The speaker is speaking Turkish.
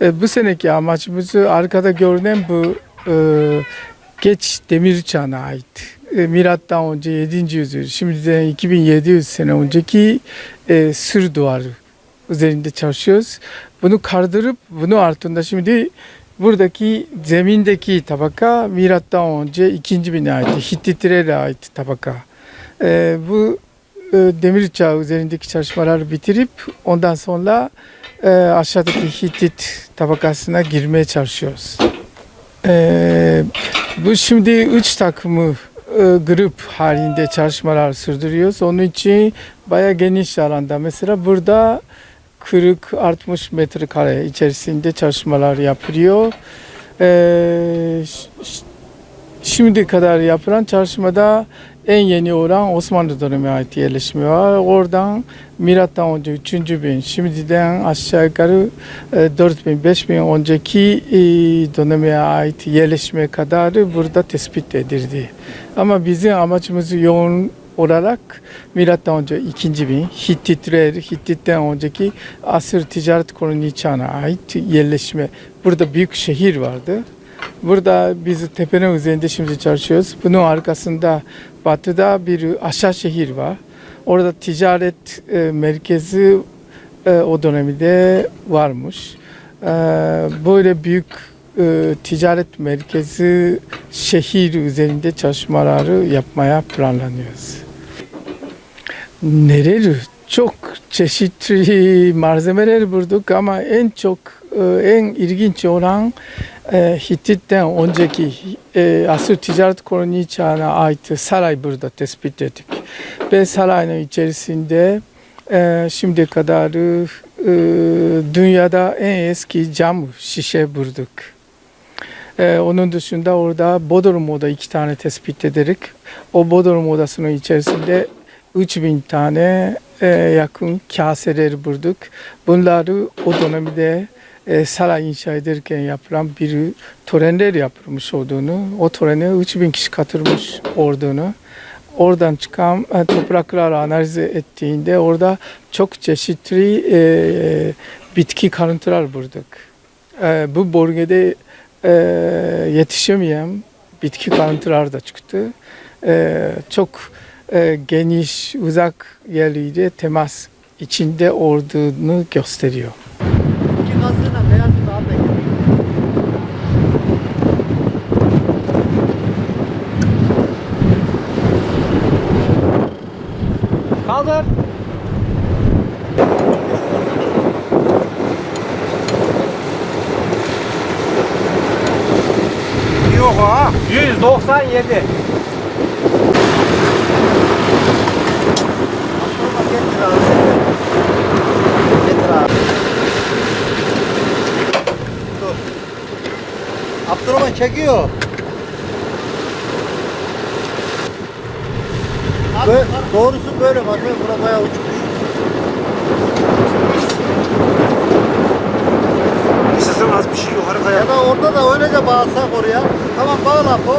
E, bu seneki amacımız arkada görünen bu e, geç demir çağına ait. E, milattan önce 7. yüzyıl, şimdiden 2700 sene önceki e, sır duvarı üzerinde çalışıyoruz. Bunu kaldırıp bunu altında şimdi buradaki zemindeki tabaka milattan önce 2. bine ait, Hittitlere ait tabaka. E, bu demir çağı üzerindeki çalışmaları bitirip ondan sonra e, aşağıdaki Hittit tabakasına girmeye çalışıyoruz. E, bu şimdi üç takımı e, grup halinde çalışmalar sürdürüyoruz. Onun için bayağı geniş alanda. Mesela burada 40-60 metrekare içerisinde çalışmalar yapılıyor. E, Şimdi kadar yapılan çalışmada en yeni olan Osmanlı dönemine ait yerleşme var. Oradan milattan önce 3. bin, şimdiden aşağı yukarı e, 4 bin, 5 bin önceki e, döneme ait yerleşme kadar burada tespit edildi. Ama bizim amacımız yoğun olarak milattan önce 2. bin Hittitler, Hittitten önceki Asır ticaret koloni çağına ait yerleşme. Burada büyük şehir vardı. Burada biz tepenin üzerinde şimdi çalışıyoruz. Bunun arkasında batıda bir aşağı şehir var. Orada ticaret e, merkezi e, o dönemde varmış. E, böyle büyük e, ticaret merkezi şehir üzerinde çalışmaları yapmaya planlanıyoruz. Neleri? Çok çeşitli malzemeler bulduk ama en çok e, en ilginç olan e, Hittit'ten önceki e, Asır ticaret koloni çağına ait saray burada tespit ettik. Ve sarayın içerisinde e, şimdiye kadar e, dünyada en eski cam şişe bulduk. E, onun dışında orada Bodrum Oda iki tane tespit ederek o Bodrum Odası'nın içerisinde 3000 tane e, yakın kaseler bulduk. Bunları o dönemde e, saray inşa ederken yapılan bir törenler yapılmış olduğunu, o törene 3000 kişi katılmış olduğunu, oradan çıkan e, toprakları analiz ettiğinde orada çok çeşitli e, bitki kalıntılar bulduk. E, bu bölgede e, yetişemeyen bitki kalıntılar da çıktı. Çok geniş, uzak yerleriyle temas içinde olduğunu gösteriyor. 97. Abdurrahman çekiyor. Böyle, doğrusu böyle bak. Burada bayağı uçuk. Orada da öylece bağlasak oraya. Tamam bağla bu.